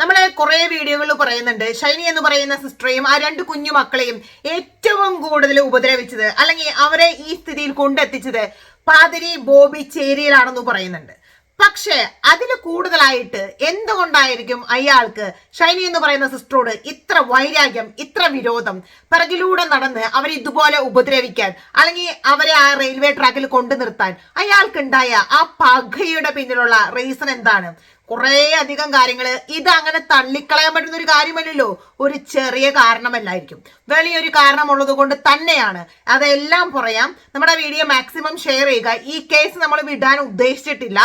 നമ്മളെ കുറെ വീഡിയോകളിൽ പറയുന്നുണ്ട് ഷൈനി എന്ന് പറയുന്ന സിസ്റ്ററെയും ആ രണ്ട് കുഞ്ഞു മക്കളെയും ഏറ്റവും കൂടുതൽ ഉപദ്രവിച്ചത് അല്ലെങ്കിൽ അവരെ ഈ സ്ഥിതിയിൽ കൊണ്ടെത്തിച്ചത് പാതിരി ബോബി ചേരിയിലാണെന്ന് പറയുന്നുണ്ട്. പക്ഷേ അതിൽ കൂടുതലായിട്ട് എന്തുകൊണ്ടായിരിക്കും അയാൾക്ക് ഷൈനി എന്ന് പറയുന്ന സിസ്റ്ററോട് ഇത്ര വൈരാഗ്യം ഇത്ര വിരോധം പിറകിലൂടെ നടന്ന് അവരെ ഇതുപോലെ ഉപദ്രവിക്കാൻ അല്ലെങ്കിൽ അവരെ ആ റെയിൽവേ ട്രാക്കിൽ കൊണ്ടു നിർത്താൻ അയാൾക്കുണ്ടായ ആ പകയുടെ പിന്നിലുള്ള റീസൺ എന്താണ്? കുറേ അധികം കാര്യങ്ങൾ ഇത് അങ്ങനെ തള്ളിക്കളയാൻ പറ്റുന്ന ഒരു കാര്യമല്ലല്ലോ. ഒരു ചെറിയ കാരണമല്ലായിരിക്കും. വലിയൊരു കാരണമുള്ളത് കൊണ്ട് തന്നെയാണ്. അതെല്ലാം പറയാം. നമ്മുടെ വീഡിയോ മാക്സിമം ഷെയർ ചെയ്യുക. ഈ കേസ് നമ്മൾ വിടാൻ ഉദ്ദേശിച്ചിട്ടില്ല.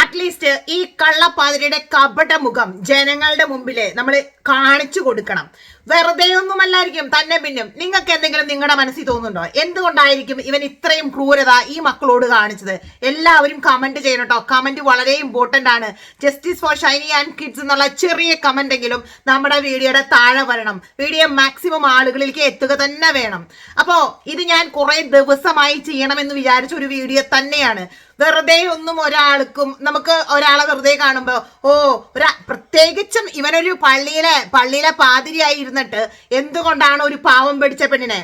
അറ്റ്ലീസ്റ്റ് ഈ കള്ളപ്പാതിരിയുടെ കപട മുഖം ജനങ്ങളുടെ മുമ്പിൽ നമ്മൾ കാണിച്ചു കൊടുക്കണം. വെറുതെ ഒന്നുമല്ലായിരിക്കും തന്നെ പിന്നും. നിങ്ങൾക്ക് എന്തെങ്കിലും നിങ്ങളുടെ മനസ്സിൽ തോന്നുന്നുണ്ടോ? എന്തുകൊണ്ടായിരിക്കും ഇവൻ ഇത്രയും ക്രൂരത ഈ മക്കളോട് കാണിച്ചത്? എല്ലാവരും കമന്റ് ചെയ്യണം കേട്ടോ കമന്റ് വളരെ ഇമ്പോർട്ടന്റ് ആണ്. Justice for Shiny and kids എന്നുള്ള ചെറിയ കമന്റ് എങ്കിലും നമ്മുടെ വീഡിയോയുടെ താഴെ വരണം. വീഡിയോ മാക്സിമം ആളുകളിലേക്ക് എത്തുക തന്നെ വേണം. അപ്പോൾ ഇത് ഞാൻ കുറേ ദിവസമായി ചെയ്യണമെന്ന് വിചാരിച്ച ഒരു വീഡിയോ തന്നെയാണ്. വെറുതെ ഒന്നും ഒരാൾക്കും നമുക്ക് ഒരാളെ വെറുതെ കാണുമ്പോൾ ഓ ഒരാ പ്രത്യേകിച്ചും ഇവനൊരു പള്ളിയിലെ പള്ളിയിലെ പാതിരിയായി ഇരുന്നിട്ട് എന്തുകൊണ്ടാണ് ഒരു പാവം പിടിച്ച പെണ്ണിനെ?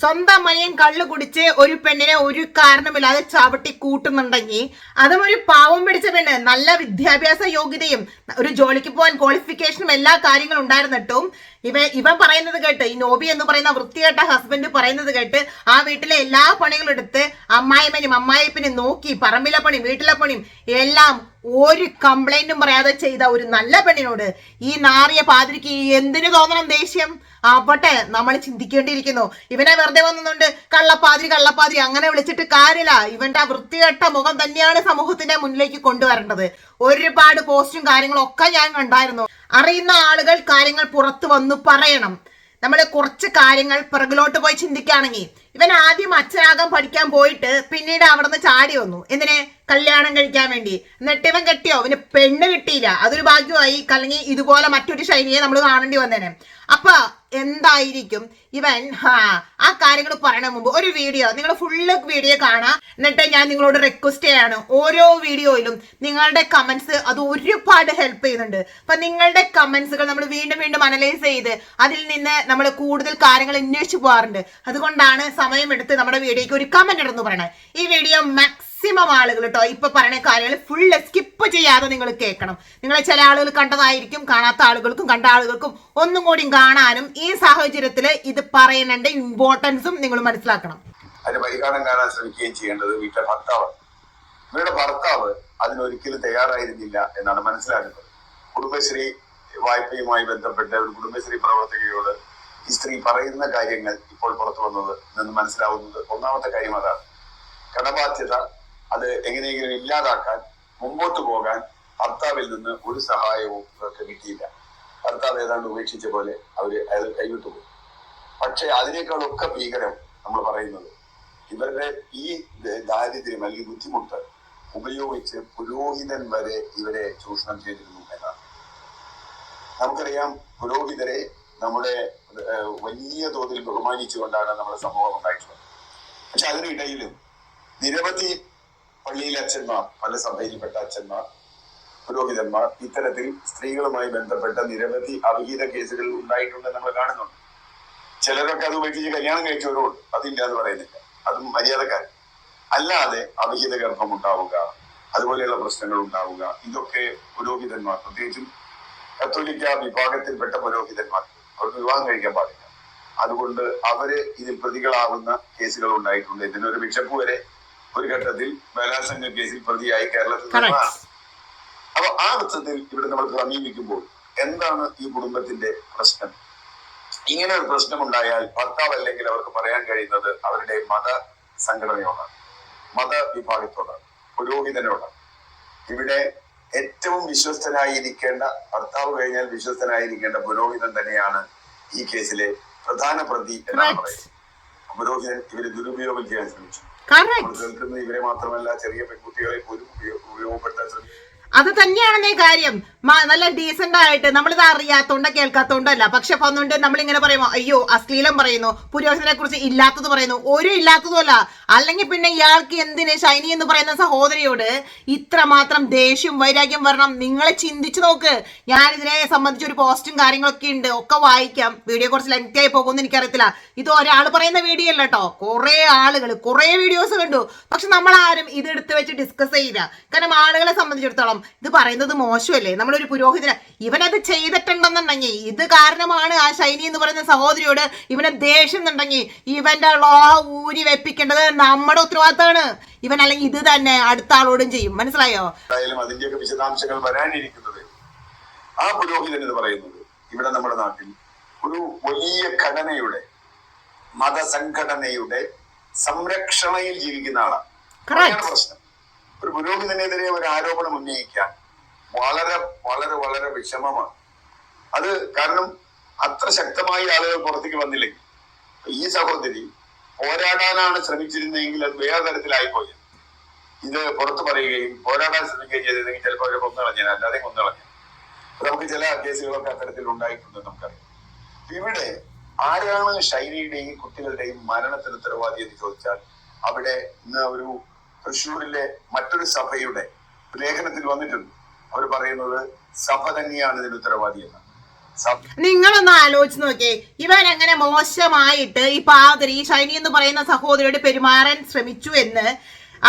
സ്വന്തം മനിയൻ കള്ളു കുടിച്ച് ഒരു പെണ്ണിനെ ഒരു കാരണമില്ലാതെ ചവിട്ടി കൂട്ടുന്നുണ്ടെങ്കിൽ അതും ഒരു പാവം പിടിച്ച പെണ്ണ്. നല്ല വിദ്യാഭ്യാസ യോഗ്യതയും ഒരു ജോലിക്ക് പോകാൻ ക്വാളിഫിക്കേഷനും എല്ലാ കാര്യങ്ങളും ഉണ്ടായിരുന്നിട്ടും ഇവ ഇവൻ പറയുന്നത് കേട്ട് ഈ നോബി എന്ന് പറയുന്ന വൃത്തികെട്ട ഹസ്ബൻഡ് പറയുന്നത് കേട്ട് ആ വീട്ടിലെ എല്ലാ പണികളും എടുത്ത് അമ്മായിമ്മനും അമ്മായിപ്പനും നോക്കി പറമ്പിലെ പണിയും വീട്ടിലെ പണിയും എല്ലാം ഒരു കംപ്ലൈന്റും പറയാതെ ചെയ്ത ഒരു നല്ല പെണ്ണിനോട് ഈ നാറിയ പാതിരിക്ക് എന്തിനു തോന്നണം ദേഷ്യം? ആവട്ടെ നമ്മൾ ചിന്തിക്കേണ്ടിയിരിക്കുന്നു. ഇവനെ വെറുതെ വന്നുകൊണ്ട് കള്ളപ്പാതിരി കള്ളപ്പാതിരി അങ്ങനെ വിളിച്ചിട്ട് കാര്യമില്ല. ഇവന്റെ വൃത്തികെട്ട മുഖം തന്നെയാണ് സമൂഹത്തിന്റെ മുന്നിലേക്ക് കൊണ്ടുവരേണ്ടത്. ഒരുപാട് പോസ്റ്റും കാര്യങ്ങളും ഒക്കെ ഞാൻ കണ്ടായിരുന്നു. അറിയുന്ന ആളുകൾ കാര്യങ്ങൾ പുറത്തു വന്നു പറയണം. നമ്മൾ കുറച്ച് കാര്യങ്ങൾ പിറകിലോട്ട് പോയി ചിന്തിക്കുകയാണെങ്കിൽ ഇവൻ ആദ്യം അച്ഛനാകാൻ പഠിക്കാൻ പോയിട്ട് പിന്നീട് അവിടുന്ന് ചാടി വന്നു. എന്തിനെ? കല്യാണം കഴിക്കാൻ വേണ്ടി. എന്നിട്ട് ഇവൻ കെട്ടിയോ? അവന് പെണ്ണ് കിട്ടിയില്ല. അതൊരു ഭാഗ്യമായി അല്ലെങ്കിൽ ഇതുപോലെ മറ്റൊരു ശൈലിയെ നമ്മൾ കാണേണ്ടി വന്നേനെ. അപ്പൊ എന്തായിരിക്കും? ഇവൻ ഹാ ആ കാര്യങ്ങൾ പറയണ മുമ്പ് ഒരു വീഡിയോ നിങ്ങൾ ഫുള്ള് വീഡിയോ കാണാം. എന്നിട്ട് ഞാൻ നിങ്ങളോട് റിക്വസ്റ്റ് ചെയ്യാണ്. ഓരോ വീഡിയോയിലും നിങ്ങളുടെ കമന്റ്സ് അത് ഒരുപാട് ഹെൽപ്പ് ചെയ്യുന്നുണ്ട്. അപ്പൊ നിങ്ങളുടെ കമന്റ്സുകൾ നമ്മൾ വീണ്ടും വീണ്ടും അനലൈസ് ചെയ്ത് അതിൽ നിന്ന് നമ്മൾ കൂടുതൽ കാര്യങ്ങൾ അന്വേഷിച്ചു പോകാറുണ്ട്. അതുകൊണ്ടാണ് സമയമെടുത്ത് നമ്മുടെ വീഡിയോക്ക് ഒരു കമന്റ് ഇടുന്നു പറയണേ. ഈ വീഡിയോ മാക്സിമം ആളുകൾ കേട്ടോ ഇപ്പൊ പറയുന്ന കാര്യങ്ങൾ ഫുള്ള് സ്കിപ്പ് ചെയ്യാതെ നിങ്ങൾ കേൾക്കണം. നിങ്ങളെ ചില ആളുകൾ കണ്ടതായിരിക്കും കാണാത്ത ആളുകൾക്കും കണ്ട ആളുകൾക്കും ഒന്നും കൂടി കാണാനും ഈ സാഹചര്യത്തിൽ ഇത് പറയുന്നതിന്റെ ഇമ്പോർട്ടൻസും നിങ്ങൾ മനസ്സിലാക്കണം. അതിന് പരിഹാരം കാണാൻ ശ്രമിക്കുകയും ചെയ്യേണ്ടത് വീട്ടിലെ ഭർത്താവ്. ഇവരുടെ ഭർത്താവ് അതിനൊരിക്കലും തയ്യാറായിരുന്നില്ല എന്നാണ് മനസ്സിലാക്കുന്നത്. കുടുംബശ്രീ വായ്പയുമായി ബന്ധപ്പെട്ട് ഒരു കുടുംബശ്രീ പ്രവർത്തകയോട് ഈ സ്ത്രീ പറയുന്ന കാര്യങ്ങൾ ഇപ്പോൾ പുറത്തു വന്നത് നിന്ന് മനസ്സിലാവുന്നത് ഒന്നാമത്തെ കാര്യം അതാണ്. കടബാധ്യത അത് എങ്ങനെയെങ്കിലും ഇല്ലാതാക്കാൻ മുമ്പോട്ട് പോകാൻ ഭർത്താവിൽ നിന്ന് ഒരു സഹായവും ഇവർക്ക് കിട്ടിയില്ല. ഭർത്താവ് ഏതാണ്ട് ഉപേക്ഷിച്ച പോലെ അവർ അയാൾ കൈവിട്ടു പോയി. പക്ഷെ അതിനേക്കാളൊക്കെ ഭീകരം നമ്മൾ പറയുന്നത് ഇവരുടെ ഈ ദാരിദ്ര്യം അല്ലെങ്കിൽ ബുദ്ധിമുട്ട് ഉപയോഗിച്ച് പുരോഹിതൻ വരെ ഇവരെ ചൂഷണം ചെയ്തിരുന്നു എന്നാണ്. നമുക്കറിയാം പുരോഹിതരെ നമ്മുടെ വലിയ തോതിൽ ബഹുമാനിച്ചുകൊണ്ടാണ് നമ്മുടെ സമൂഹം ഉണ്ടായിട്ടുള്ളത്. പക്ഷെ അതിനിടയിലും നിരവധി പള്ളിയിലെ അച്ഛന്മാർ പല സഭയിൽപ്പെട്ട അച്ഛന്മാർ പുരോഹിതന്മാർ ഇത്തരത്തിൽ സ്ത്രീകളുമായി ബന്ധപ്പെട്ട നിരവധി അവിഹിത കേസുകൾ ഉണ്ടായിട്ടുണ്ട് നമ്മൾ കാണുന്നുണ്ട്. ചിലരൊക്കെ അത് ഉപേക്ഷിച്ച് കല്യാണം കഴിച്ചവരോട് അതില്ല എന്ന് പറയുന്നില്ല. അതും മര്യാദക്കാരൻ അല്ലാതെ അവിഹിത ഗർഭം ഉണ്ടാവുക അതുപോലെയുള്ള പ്രശ്നങ്ങൾ ഉണ്ടാവുക ഇതൊക്കെ പുരോഹിതന്മാർ പ്രത്യേകിച്ചും കത്തോലിക്ക വിഭാഗത്തിൽപ്പെട്ട പുരോഹിതന്മാർ അവർക്ക് വിവാഹം കഴിക്കാൻ പാടില്ല. അതുകൊണ്ട് അവർ ഇതിൽ പ്രതികളാവുന്ന കേസുകൾ ഉണ്ടായിട്ടുണ്ട്. ഇതിനൊരു ബിഷപ്പ് വരെ ഒരു ഘട്ടത്തിൽ ബലാത്സംഗ കേസിൽ പ്രതിയായി കേരളത്തിൽ അപ്പൊ ആ അർത്ഥത്തിൽ ഇവിടെ നമ്മൾ സമീപിക്കുമ്പോൾ എന്താണ് ഈ കുടുംബത്തിന്റെ പ്രശ്നം? ഇങ്ങനെ ഒരു പ്രശ്നം ഉണ്ടായാൽ ഭർത്താവ് അല്ലെങ്കിൽ അവർക്ക് പറയാൻ കഴിയുന്നത് അവരുടെ മത സംഘടനയോടാണ്. മത വിഭാഗത്തോടാണ്. പുരോഹിതനോടാണ്. ഇവിടെ ഏറ്റവും വിശ്വസ്തനായിരിക്കേണ്ട ഭർത്താവ് കഴിഞ്ഞാൽ വിശ്വസ്തനായിരിക്കേണ്ട പുരോഹിതൻ തന്നെയാണ് ഈ കേസിലെ പ്രധാന പ്രതി എന്നാണ് പറയുന്നത്. പുരോഹിതൻ ഇവർ ദുരുപയോഗം ചെയ്യാൻ ശ്രമിച്ചു. കേൾക്കുന്നത് ഇവരെ മാത്രമല്ല ചെറിയ പെൺകുട്ടികളെ പോലും ഉപയോ- ഉപയോഗപ്പെടുത്താൻ ശ്രമിച്ചു. അത് തന്നെയാണെന്നേ കാര്യം. നല്ല ഡീസെന്റ് ആയിട്ട് നമ്മളിത് അറിയാത്തോണ്ടോ കേൾക്കാത്തോണ്ടോ അല്ല. പക്ഷെ വന്നുകൊണ്ട് നമ്മളിങ്ങനെ പറയുമോ അയ്യോ അശ്ലീലം പറയുന്നു പുരോഹിതനെ കുറിച്ച് ഇല്ലാത്തത് പറയുന്നു. ഒരു ഇല്ലാത്തതുമല്ല അല്ലെങ്കിൽ പിന്നെ ഇയാൾക്ക് എന്തിന് ഷൈനി എന്ന് പറയുന്ന സഹോദരിയോട് ഇത്രമാത്രം ദേഷ്യം വൈരാഗ്യം വരണം. നിങ്ങളെ ചിന്തിച്ചു നോക്ക്. ഞാൻ ഇതിനെ സംബന്ധിച്ച് ഒരു പോസ്റ്റും കാര്യങ്ങളൊക്കെ ഉണ്ട്. ഒക്കെ വായിക്കാം. വീഡിയോ കുറച്ച് ലെങ്ത് ആയി പോകുമെന്ന് എനിക്കറിയത്തില്ല. ഇത് ഒരാൾ പറയുന്ന വീഡിയോ അല്ല കേട്ടോ കുറെ ആളുകൾ കുറെ വീഡിയോസ് കണ്ടു. പക്ഷെ നമ്മൾ ആരും ഇത് എടുത്ത് വെച്ച് ഡിസ്കസ് ചെയ്യില്ല. കാരണം ആളുകളെ സംബന്ധിച്ചിടത്തോളം ഇത് പറയുന്നത് മോശമല്ലേ? നമ്മളൊരു പുരോഹിതന ഇവനത് ചെയ്തിട്ടുണ്ടെന്നുണ്ടെങ്കിൽ ഇത് കാരണമാണ് ആ ശൈനി എന്ന് പറയുന്ന സഹോദരിയോട് ഇവനെ ദേഷ്യം എന്നുണ്ടെങ്കിൽ ഇവന്റെ ലോഹ ഊരി വെപ്പിക്കേണ്ടത് നമ്മുടെ ഉത്തരവാദിത്തമാണ്. ഇവൻ അല്ലെങ്കിൽ ഇത് തന്നെ അടുത്ത ആളോടും ചെയ്യും. മനസ്സിലായോ? അതിന്റെയൊക്കെ വിശദാംശങ്ങൾ വരാനിരിക്കുന്നത് ആ പുരോഹിതൻ എന്ന് പറയുന്നത് ഇവിടെ നമ്മുടെ നാട്ടിൽ ഒരു വലിയ ഘടനയുടെ മതസംഘടനയുടെ സംരക്ഷണയിൽ ജീവിക്കുന്ന ആളാണ്. പ്രശ്നം. ഒരു പുരോഹിതനെതിരെ ഒരു ആരോപണം ഉന്നയിക്കുക വളരെ വളരെ വളരെ വിഷമമാണ്. അത് കാരണം അത്ര ശക്തമായി ആളുകൾ പുറത്തേക്ക് വന്നില്ലെങ്കിൽ ഈ സഹോദരി പോരാടാനാണ് ശ്രമിച്ചിരുന്നതെങ്കിൽ അത് വേറെ തരത്തിലായിപ്പോയി. ഇത് പുറത്തു പറയുകയും പോരാടാൻ ശ്രമിക്കുകയും ചെയ്തിരുന്നെങ്കിൽ ചിലപ്പോൾ അവരെ കൊന്നുകളഞ്ഞാൽ അല്ലാതെ കൊന്നുകളഞ്ഞു നമുക്ക് ചില കേസുകളൊക്കെ അത്തരത്തിൽ ഉണ്ടായിട്ടുണ്ട് നമുക്കറിയാം. ഇവിടെ ആരാണ് ഷൈനയുടെയും കുട്ടികളുടെയും മരണത്തിന് ഉത്തരവാദി എന്ന് ചോദിച്ചാൽ അവിടെ ഒരു തൃശ്ശൂരിലെ മറ്റൊരു സഭയുടെ ലേഖനത്തിൽ വന്നിട്ടുണ്ട്. അവർ പറയുന്നത് സഭ തന്നെയാണ് ഇതിന് ഉത്തരവാദി എന്ന്. നിങ്ങളൊന്ന് ആലോചിച്ച് നോക്കിയേ ഇവൻ മോശമായിട്ട് ഈ പാതിരി ഷൈനി എന്ന് പറയുന്ന സഹോദരിയോട് പെരുമാറാൻ ശ്രമിച്ചു എന്ന്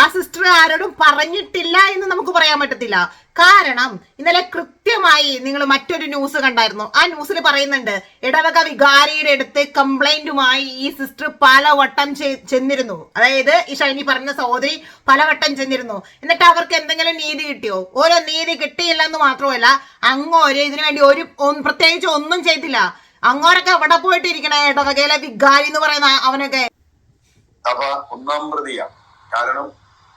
ആ സിസ്റ്റർ ആരോടും പറഞ്ഞിട്ടില്ല എന്ന് നമുക്ക് പറയാൻ പറ്റത്തില്ല. കാരണം ഇന്നലെ കൃത്യമായി നിങ്ങൾ മറ്റൊരു ന്യൂസ് കണ്ടായിരുന്നു. ആ ന്യൂസിൽ പറയുന്നുണ്ട് ഇടവക വികാരിയുടെ അടുത്ത് കംപ്ലൈന്റുമായി ഈ സിസ്റ്റർ പലവട്ടം ചെന്നിരുന്നു. അതായത് ഈ ഷൈനി പറഞ്ഞ സഹോദരി പലവട്ടം ചെന്നിരുന്നു. എന്നിട്ട് അവർക്ക് എന്തെങ്കിലും നീതി കിട്ടിയോ? ഓരോ നീതി കിട്ടിയില്ല എന്ന് മാത്രമല്ല അങ്ങോര് ഇതിനു വേണ്ടി ഒരു പ്രത്യേകിച്ച് ഒന്നും ചെയ്തില്ല. അങ്ങോരൊക്കെ അവിടെ പോയിട്ട് ഇരിക്കണേ ഇടവകയിലെ വികാരി എന്ന് പറയുന്ന അവനൊക്കെ? ഒന്നാം പ്രതിയാണ് കാരണം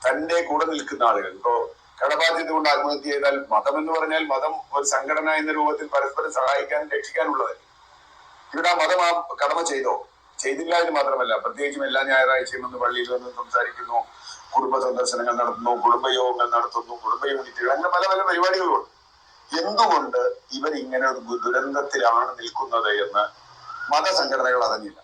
തന്റെ കൂടെ നിൽക്കുന്ന ആളുകൾ. ഇപ്പോ കടബാധ്യത കൊണ്ട് ആത്മഹത്യ ചെയ്താൽ മതം എന്ന് പറഞ്ഞാൽ മതം ഒരു സംഘടന എന്ന രൂപത്തിൽ പരസ്പരം സഹായിക്കാനും രക്ഷിക്കാനുള്ളത് ഇവിടെ ആ മതം ആ കടമ ചെയ്തോ? ചെയ്തില്ല എന്ന് മാത്രമല്ല. പ്രത്യേകിച്ചും എല്ലാ ഞായറാഴ്ചയും ഒന്ന് പള്ളിയിൽ വന്ന് സംസാരിക്കുന്നു. കുടുംബ സന്ദർശനങ്ങൾ നടത്തുന്നു കുടുംബയോഗങ്ങൾ നടത്തുന്നു കുടുംബ യൂണിറ്റുകൾ അങ്ങനെ പല പല പരിപാടികളുണ്ട്. എന്തുകൊണ്ട് ഇവർ ഇങ്ങനെ ഒരു ദുരന്തത്തിലാണ് നിൽക്കുന്നത് എന്ന് മതസംഘടനകൾ അറിഞ്ഞില്ല?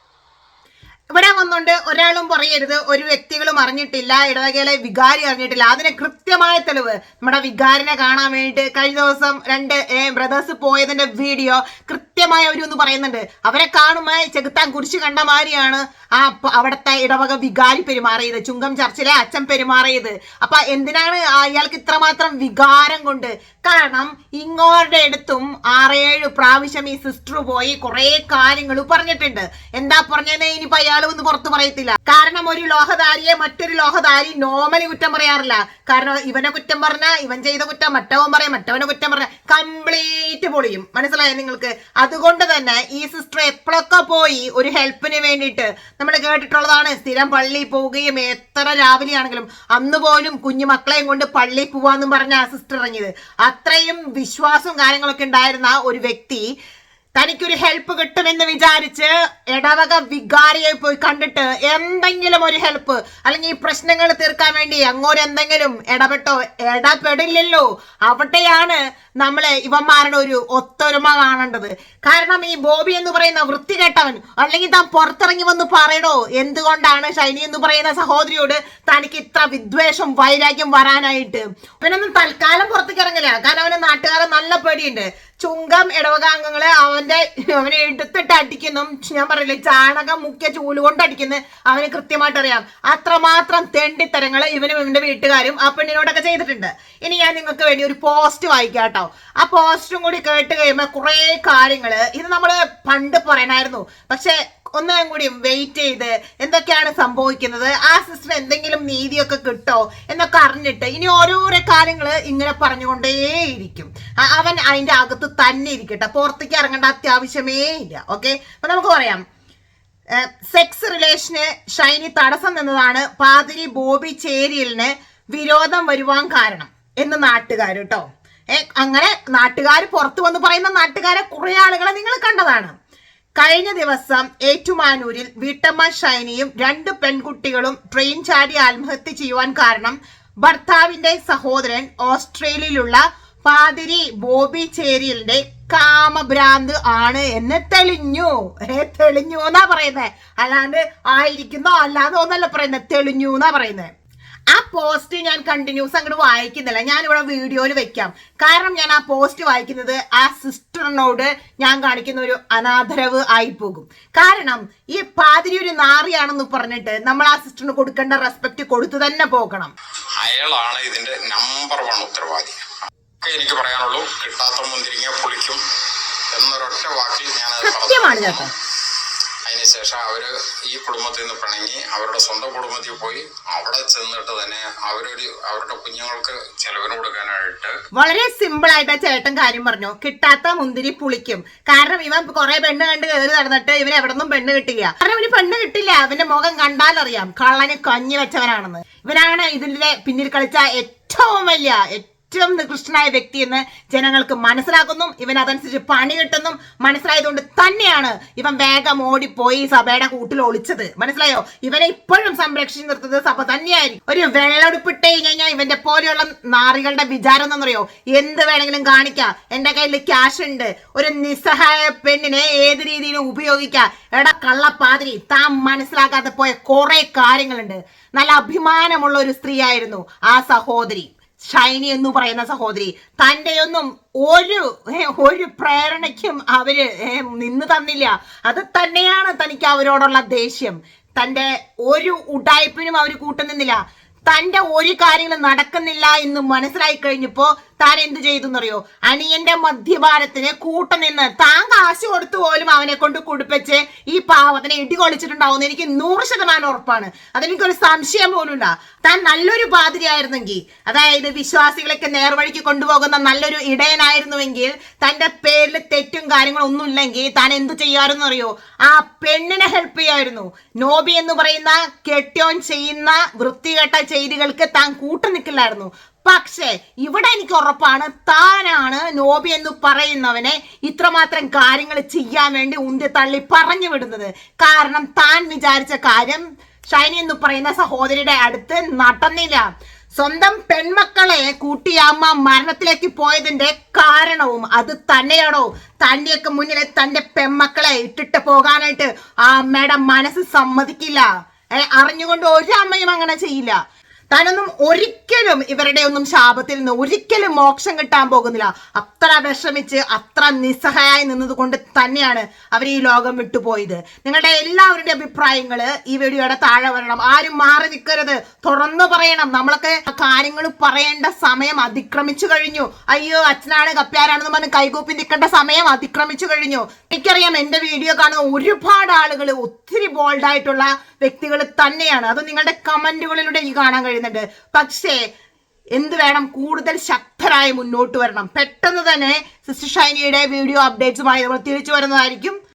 ഇവിടെ ഒരാളും പറയരുത്. ഒരു വ്യക്തികളും അറിഞ്ഞിട്ടില്ല. ഇടവകയിലെ വികാരി അറിഞ്ഞിട്ടില്ല. അതിന് കൃത്യമായ തെളിവ് നമ്മുടെ വികാരിനെ കാണാൻ വേണ്ടിയിട്ട് കഴിഞ്ഞ ദിവസം രണ്ട് ബ്രദേഴ്സ് പോയതിന്റെ വീഡിയോ കൃത്യമായ ഒരു ഒന്ന് പറയുന്നുണ്ട്. അവരെ കാണുമ്പോൾ ചെകുത്താൻ കുറിച്ച് കണ്ട മാതിരിയാണ് ആ അവിടുത്തെ ഇടവക വികാരി പെരുമാറിയത്. ചുങ്കം ചർച്ചിലെ അച്ഛൻ പെരുമാറിയത്. അപ്പൊ എന്തിനാണ് അയാൾക്ക് ഇത്രമാത്രം വികാരം കൊണ്ട്? കാരണം ഇങ്ങോരുടെ അടുത്തും ആറേഴ് പ്രാവശ്യം ഈ സിസ്റ്റർ പോയി കുറെ കാര്യങ്ങൾ പറഞ്ഞിട്ടുണ്ട്. എന്താ പറഞ്ഞതെന്ന് ഇനിയിപ്പോ അയാൾ ഒന്ന് പുറത്തു പറയത്തില്ല. കാരണം ഒരു ലോഹധാരിയെ മറ്റൊരു ലോഹധാരി നോർമലി കുറ്റം പറയാറില്ല. കാരണം ഇവനെ കുറ്റം പറഞ്ഞ ഇവൻ ചെയ്ത കുറ്റം മറ്റവൻ പറയും മറ്റവനെ കുറ്റം പറഞ്ഞ കംപ്ലീറ്റ് പൊളിയും. മനസ്സിലായോ നിങ്ങൾക്ക്? അതുകൊണ്ട് തന്നെ ഈ സിസ്റ്റർ എപ്പോഴൊക്കെ പോയി ഒരു ഹെൽപ്പിന് വേണ്ടിയിട്ട്? നമ്മൾ കേട്ടിട്ടുള്ളതാണ് സ്ഥിരം പള്ളി പോവുകയും എത്ര രാവിലെയാണെങ്കിലും അന്ന് പോലും കുഞ്ഞു മക്കളെയും കൊണ്ട് പള്ളി പോവാന്നും പറഞ്ഞ ആ സിസ്റ്റർ ഇറങ്ങിയത്. അത്രയും വിശ്വാസവും കാര്യങ്ങളൊക്കെ ഉണ്ടായിരുന്ന ഒരു വ്യക്തി തനിക്കൊരു ഹെൽപ്പ് കിട്ടുമെന്ന് വിചാരിച്ച് ഇടവക വികാരിയെ പോയി കണ്ടിട്ട് എന്തെങ്കിലും ഒരു ഹെൽപ്പ് അല്ലെങ്കിൽ ഈ പ്രശ്നങ്ങൾ തീർക്കാൻ വേണ്ടി അങ്ങോരെന്തെങ്കിലും ഇടപെട്ടോ ഇടപെടില്ലല്ലോ അവിടെയാണ് നമ്മളെ ഇവന്മാരുടെ ഒരു ഒത്തൊരുമ കാണേണ്ടത്. കാരണം ഈ ബോബി എന്ന് പറയുന്ന വൃത്തികെട്ടവൻ അല്ലെങ്കിൽ താൻ പുറത്തിറങ്ങി വന്ന് പറയണോ എന്തുകൊണ്ടാണ് ഷൈനി എന്ന് പറയുന്ന സഹോദരിയോട് തനിക്ക് ഇത്ര വിദ്വേഷം വൈരാഗ്യം വരാനായിട്ട്? പിന്നൊന്നും തൽക്കാലം പുറത്തേക്ക് ഇറങ്ങില്ല കാരണം അവന് നാട്ടുകാരെ നല്ല പേടിയുണ്ട്. ചുങ്കം ഇടവകാംഗങ്ങളെ അവന്റെ അവനെ എടുത്തിട്ട് അടിക്കുന്നു. ഞാൻ പറയില്ലേ ചാണകം മുഖ്യ ചൂൽ കൊണ്ട് അടിക്കുന്നു. അവന് കൃത്യമായിട്ട് അറിയാം അത്രമാത്രം തെണ്ടിത്തരങ്ങൾ ഇവനും ഇവന്റെ വീട്ടുകാരും ആ പെണ്ണിനോടൊക്കെ ചെയ്തിട്ടുണ്ട്. ഇനി ഞാൻ നിങ്ങൾക്ക് വേണ്ടി ഒരു പോസ്റ്റ് വായിക്കാം കേട്ടോ. ആ പോസ്റ്റും കൂടി കേട്ട് കഴിയുമ്പോൾ കുറേ കാര്യങ്ങൾ ഇത് നമ്മൾ പണ്ട് പറയണായിരുന്നു. പക്ഷെ ഒന്നും കൂടി വെയിറ്റ് ചെയ്ത് എന്തൊക്കെയാണ് സംഭവിക്കുന്നത്? ആ സിസ്റ്റർ എന്തെങ്കിലും നീതിയൊക്കെ കിട്ടോ എന്നൊക്കെ അറിഞ്ഞിട്ട് ഇനി ഓരോരോ കാര്യങ്ങൾ ഇങ്ങനെ പറഞ്ഞുകൊണ്ടേയിരിക്കും. അവൻ അതിന്റെ അകത്ത് തന്നെ ഇരിക്കട്ടെ. പുറത്തേക്ക് ഇറങ്ങേണ്ട അത്യാവശ്യമേ ഇല്ല. ഓക്കെ അപ്പൊ നമുക്ക് പറയാം. സെക്സ് റിലേഷന് ഷൈനി തടസ്സം നിന്നതാണ് പാതിരി ബോബി ചേരിയലിന് വിരോധം വരുവാൻ കാരണം എന്ന് നാട്ടുകാർ കേട്ടോ അങ്ങനെ നാട്ടുകാർ പുറത്തു വന്ന് പറയുന്ന നാട്ടുകാരെ കുറെ ആളുകളെ നിങ്ങൾ കണ്ടതാണ്. കഴിഞ്ഞ ദിവസം ഏറ്റുമാനൂരിൽ വീട്ടമ്മ ഷൈനിയും രണ്ട് പെൺകുട്ടികളും ട്രെയിൻ ചാടി ആത്മഹത്യ ചെയ്യുവാൻ കാരണം ഭർത്താവിന്റെ സഹോദരൻ ഓസ്ട്രേലിയയിലുള്ള പാതിരി ബോബി ചേരിയലിന്റെ കാമഭ്രാന്ത് ആണ് എന്ന് തെളിഞ്ഞു. ഏ തെളിഞ്ഞു എന്നാ പറയുന്നത് അല്ലാണ്ട് ആയിരിക്കുന്നോ? അല്ലാതെ ഒന്നല്ല പറയുന്നത് തെളിഞ്ഞു എന്നാ പറയുന്നത് പോസ്റ്റ് ഞാൻ കണ്ടിന്യൂസ് അങ്ങോട്ട് വായിക്കുന്നില്ല. ഞാൻ ഇവിടെ വീഡിയോയിൽ വെക്കാം. കാരണം ഞാൻ ആ പോസ്റ്റ് വായിക്കുന്നത് ആ സിസ്റ്ററിനോട് ഞാൻ കാണിക്കുന്ന ഒരു അനാദരവ് ആയി പോകും. കാരണം ഈ പാതിരി ഒരു നാറിയാണെന്ന് പറഞ്ഞിട്ട് നമ്മൾ ആ സിസ്റ്ററിന് കൊടുക്കേണ്ട റെസ്പെക്ട് കൊടുത്തു തന്നെ പോകണം. അയാളാണ് ഇതിന്റെ നമ്പർ വൺ ഉത്തരവാദി. എനിക്ക് പറയാനുള്ളൂ കിട്ടാത്ത മുന്തിരിങ്ങ പുളിക്കും എന്നൊരൊറ്റ വാക്കിൽ ഞാൻ സത്യമാണ് ചേട്ടാ. അതിനുശേഷം അവർ ഈ കുടുംബത്തിൽ നിന്ന് പിണങ്ങി അവരുടെ സ്വന്തം കുടുംബത്തിൽ പോയി അവിടെ ചെന്നിട്ട് തന്നെ അവരൊരു അവരുടെ കുഞ്ഞുങ്ങൾക്ക് ചെലവിന് കൊടുക്കാനായിട്ട് വളരെ സിമ്പിൾ ആയിട്ട് ചേട്ടൻ കാര്യം പറഞ്ഞു. കിട്ടാത്ത മുന്തിരി പുളിക്കും. കാരണം ഇവൻ കുറെ പെണ്ണ് കണ്ട് കയറി നടന്നിട്ട് ഇവന് എവിടെ നിന്നും പെണ്ണ് കിട്ടില്ല. കാരണം ഇവന് പെണ്ണ് കിട്ടില്ല. അവന്റെ മുഖം കണ്ടാലറിയാം. കള്ളന് കഞ്ഞി വെച്ചവനാണെന്ന്. ഇവനാണ് ഇതിന്റെ പിന്നിൽ കളിച്ച ഏറ്റവും വലിയ ഏറ്റവും നികൃഷ്ടനായ വ്യക്തി എന്ന് ജനങ്ങൾക്ക് മനസ്സിലാക്കുന്നു. ഇവൻ അതനുസരിച്ച് പണി കിട്ടുന്നു. മനസ്സിലായതുകൊണ്ട് തന്നെയാണ് ഇവൻ വേഗം ഓടിപ്പോയി സഭയുടെ കൂട്ടിൽ ഒളിച്ചത്. മനസ്സിലായോ? ഇവനെ ഇപ്പോഴും സംരക്ഷിച്ച് നിർത്തുന്നത് സഭ തന്നെയായിരിക്കും. ഒരു വെള്ളമെടുപ്പിട്ട് കഴിഞ്ഞാൽ ഇവന്റെ പോലെയുള്ള നാറികളുടെ വിചാരം എന്നറിയോ എന്ത് വേണമെങ്കിലും കാണിക്കാം. എന്റെ കയ്യിൽ ക്യാഷ് ഉണ്ട്. ഒരു നിസ്സഹായ പെണ്ണിനെ ഏത് രീതിയിലും ഉപയോഗിക്കാം. എടാ കള്ളപ്പാതിരി താൻ മനസ്സിലാക്കാതെ പോയ കുറെ കാര്യങ്ങളുണ്ട്. നല്ല അഭിമാനമുള്ള ഒരു സ്ത്രീയായിരുന്നു ആ സഹോദരി. ഷൈനി എന്ന് പറയുന്ന സഹോദരി. തന്റെയൊന്നും ഒരു ഒരു പ്രേരണയ്ക്കും അവർ നിന്ന് തന്നില്ല. അത് തന്നെയാണ് തനിക്ക് അവരോടുള്ള ദേഷ്യം. തന്റെ ഒരു ഉടായ്പിനും അവർ കൂട്ടുനിന്നില്ല. തന്റെ ഒരു കാര്യങ്ങളും നടക്കുന്നില്ല എന്ന് മനസ്സിലായി കഴിഞ്ഞപ്പോ താൻ എന്ത് ചെയ്തു എന്നറിയോ അനിയന്റെ മദ്യപാനത്തിന് കൂട്ടുനിന്ന് താൻ കാശ് കൊടുത്തു പോലും അവനെ കൊണ്ട് കുടിപ്പിച്ച് ഈ പാവത്തിനെ ഇടികൊളിച്ചിട്ടുണ്ടാവും എനിക്ക് നൂറ് ശതമാനം ഉറപ്പാണ്. അതെനിക്കൊരു സംശയം പോലുമില്ല. താൻ നല്ലൊരു പാതിരിയായിരുന്നെങ്കിൽ അതായത് വിശ്വാസികളൊക്കെ നേർവഴിക്ക് കൊണ്ടുപോകുന്ന നല്ലൊരു ഇടയനായിരുന്നുവെങ്കിൽ തന്റെ പേരിൽ തെറ്റും കാര്യങ്ങളും ഒന്നും ഇല്ലെങ്കിൽ താൻ എന്ത് ചെയ്യാറെന്ന് അറിയോ ആ പെണ്ണിനെ ഹെൽപ്പ് ചെയ്യായിരുന്നു. നോബി എന്ന് പറയുന്ന കെട്ടിയോൻ ചെയ്യുന്ന വൃത്തികെട്ട ചെയ്തികൾക്ക് താൻ കൂട്ടു നിൽക്കില്ലായിരുന്നു. പക്ഷേ ഇവിടെ എനിക്ക് ഉറപ്പാണ് താനാണ് നോബി എന്ന് പറയുന്നവനെ ഇത്രമാത്രം കാര്യങ്ങൾ ചെയ്യാൻ വേണ്ടി ഉന്തി തള്ളി പറഞ്ഞു വിടുന്നത്. കാരണം താൻ വിചാരിച്ച കാര്യം ഷൈനി എന്ന് പറയുന്ന സഹോദരിയുടെ അടുത്ത് നടന്നില്ല. സ്വന്തം പെൺമക്കളെ കൂട്ടി അമ്മ മരണത്തിലേക്ക് പോയതിന്റെ കാരണവും അത് തന്നെയാണോ? തന്റെയൊക്കെ മുന്നിലെ തന്റെ പെൺമക്കളെ ഇട്ടിട്ട് പോകാനായിട്ട് ആ അമ്മയുടെ മനസ്സ് സമ്മതിക്കില്ല. അറിഞ്ഞുകൊണ്ട് ഒരു അമ്മയും അങ്ങനെ ചെയ്യില്ല. താനൊന്നും ഒരിക്കലും ഇവരുടെ ഒന്നും ശാപത്തിൽ നിന്ന് ഒരിക്കലും മോക്ഷം കിട്ടാൻ പോകുന്നില്ല. അത്ര വിഷമിച്ച് അത്ര നിസ്സഹായി നിന്നത് കൊണ്ട് തന്നെയാണ് അവർ ഈ ലോകം വിട്ടുപോയത്. നിങ്ങളുടെ എല്ലാവരുടെ അഭിപ്രായങ്ങൾ ഈ വീഡിയോയുടെ താഴെ വരണം. ആരും മാറി നിൽക്കരുത്. തുറന്നു പറയണം. നമ്മളൊക്കെ കാര്യങ്ങൾ പറയേണ്ട സമയം അതിക്രമിച്ചു കഴിഞ്ഞു. അയ്യോ അച്ഛനാണ് കപ്പ്യാരാണെന്ന് പറഞ്ഞ് കൈകൂപ്പി നിൽക്കേണ്ട സമയം അതിക്രമിച്ചു കഴിഞ്ഞു. എനിക്കറിയാം എന്റെ വീഡിയോ കാണുന്ന ഒരുപാട് ആളുകൾ ഒത്തിരി ബോൾഡായിട്ടുള്ള വ്യക്തികൾ തന്നെയാണ്. അത് നിങ്ങളുടെ കമന്റുകളിലൂടെ എനിക്ക് കാണാൻ കഴിയുന്നുണ്ട് പക്ഷേ എന്ത് വേണം? കൂടുതൽ ശക്തരായി മുന്നോട്ട് വരണം. പെട്ടെന്ന് തന്നെ സിസ്റ്റർ ഷൈനിയുടെ വീഡിയോ അപ്ഡേറ്റ്സുമായി നമ്മൾ തിരിച്ചു വരുന്നതായിരിക്കും.